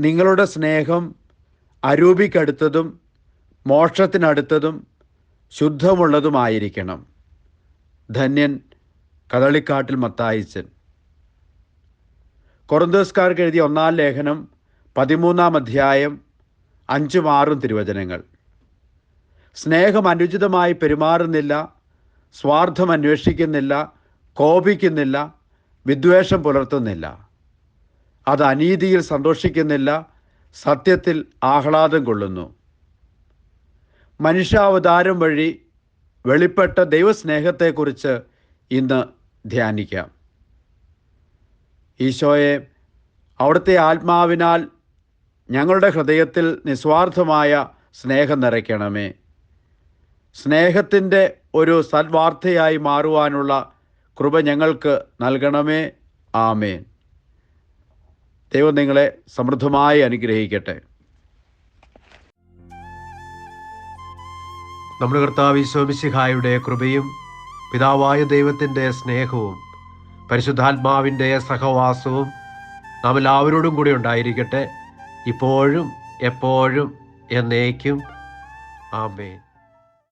നിങ്ങളുടെ സ്നേഹം അരൂപിക്കടുത്തതും മോക്ഷത്തിനടുത്തതും ശുദ്ധമുള്ളതുമായിരിക്കണം. ധന്യൻ കദളിക്കാട്ടിൽ മത്തായിച്ചൻ. കൊറന്തോസ്കാർക്ക് എഴുതിയ ഒന്നാം ലേഖനം പതിമൂന്നാം അധ്യായം അഞ്ചും ആറും തിരുവചനങ്ങൾ. സ്നേഹം അനുചിതമായി പെരുമാറുന്നില്ല സ്വാർത്ഥം അന്വേഷിക്കുന്നില്ല കോപിക്കുന്നില്ല വിദ്വേഷം പുലർത്തുന്നില്ല. അത് അനീതിയിൽ സന്തോഷിക്കുന്നില്ല സത്യത്തിൽ ആഹ്ലാദം കൊള്ളുന്നു. മനുഷ്യാവതാരം വഴി വെളിപ്പെട്ട ദൈവസ്നേഹത്തെക്കുറിച്ച് ഇന്ന് ധ്യാനിക്കാം. ഈശോയെ അവിടുത്തെ ആത്മാവിനാൽ ഞങ്ങളുടെ ഹൃദയത്തിൽ നിസ്വാർത്ഥമായ സ്നേഹം നിറയ്ക്കണമേ. സ്നേഹത്തിന്റെ ഒരു സദ്വാർത്തയായി മാറുവാനുള്ള കൃപ ഞങ്ങൾക്ക് നൽകണമേ. ആമേൻ. ദൈവം നിങ്ങളെ സമൃദ്ധമായി അനുഗ്രഹിക്കട്ടെ. നമ്മുടെ കർത്താവ് ഈശോമിശിഹായുടെ കൃപയും പിതാവായ ദൈവത്തിന്റെ സ്നേഹവും പരിശുദ്ധാത്മാവിന്റെ സഹവാസവും നാം എല്ലാവരോടും കൂടി ഉണ്ടായിരിക്കട്ടെ. ഇപ്പോഴും എപ്പോഴും എന്നേക്കും. ആമേൻ.